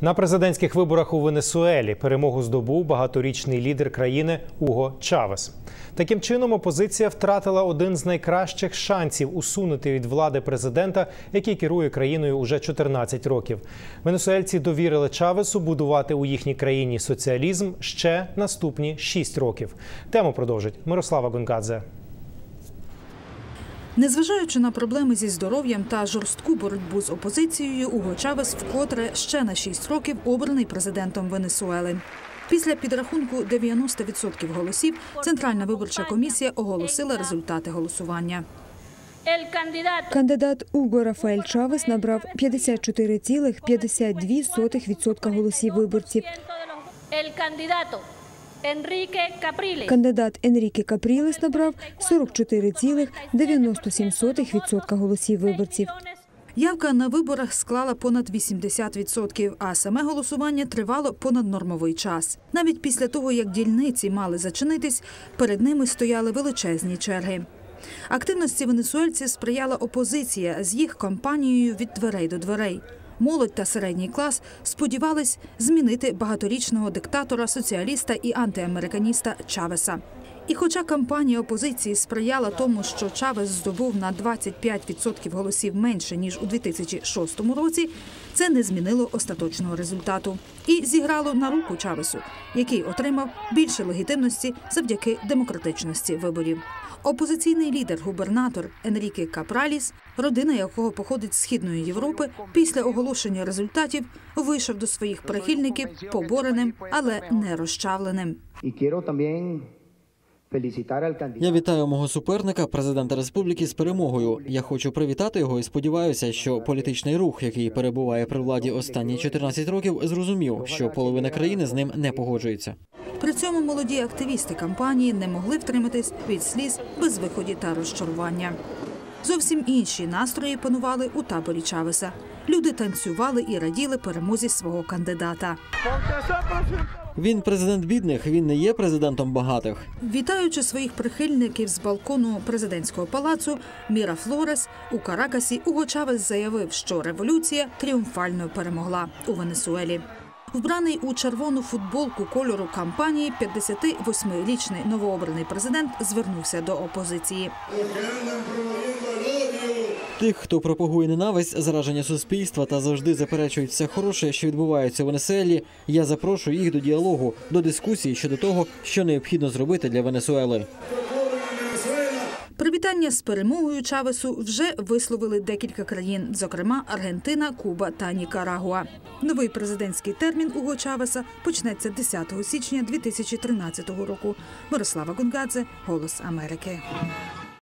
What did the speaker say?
На президентських виборах у Венесуелі перемогу здобув багаторічний лідер країни Уго Чавес. Таким чином, опозиція втратила один з найкращих шансів усунути від влади президента, який керує країною уже 14 років. Венесуельці довірили Чавесу будувати у їхній країні соціалізм ще наступні 6 років. Тему продовжить Мирослава Гонгадзе. Незважаючи на проблеми зі здоров'ям та жорстку боротьбу з опозицією, Уго Чавес вкотре ще на 6 років обраний президентом Венесуели. Після підрахунку 90% голосів Центральна виборча комісія оголосила результати голосування. Кандидат Уго Рафаель Чавес набрав 54,52% голосів виборців. Кандидат Енріке Капрілес набрав 44,97% голосів виборців. Явка на виборах склала понад 80%, а саме голосування тривало понад нормовий час. Навіть після того, як дільниці мали зачинитись, перед ними стояли величезні черги. Активності венесуельців сприяла опозиція з їх кампанією від дверей до дверей. Молодь та середній клас сподівались змінити багаторічного диктатора, соціаліста і антиамериканіста Чавеса. І хоча кампанія опозиції сприяла тому, що Чавес здобув на 25% голосів менше ніж у 2006 році, це не змінило остаточного результату і зіграло на руку Чавесу, який отримав більше легітимності завдяки демократичності виборів. Опозиційний лідер, губернатор Енріке Капраліс, родина якого походить з східної Європи, після оголошення результатів вийшов до своїх прихильників побореним, але не розчавленим. Я вітаю мого суперника, президента республіки, з перемогою. Я хочу привітати його і сподіваюся, що політичний рух, який перебуває при владі останні 14 років, зрозумів, що половина країни з ним не погоджується. При цьому молоді активісти кампанії не могли втриматись від сліз, безвиході та розчарування. Зовсім інші настрої панували у таборі Чавеса. Люди танцювали і раділи перемозі свого кандидата. Він президент бідних, він не є президентом багатих. Вітаючи своїх прихильників з балкону президентського палацу Міра Флорес у Каракасі, Уго Чавес заявив, що революція тріумфально перемогла у Венесуелі. Вбраний у червону футболку кольору кампанії, 58-річний новообраний президент звернувся до опозиції. Тих, хто пропагує ненависть, зараження суспільства та завжди заперечують все хороше, що відбувається у Венесуелі, я запрошую їх до діалогу, до дискусії щодо того, що необхідно зробити для Венесуели. Привітання з перемогою Чавесу вже висловили декілька країн, зокрема Аргентина, Куба та Нікарагуа. Новий президентський термін Уго Чавеса почнеться 10 січня 2013 року. Мирослава Гунгадзе, Голос Америки.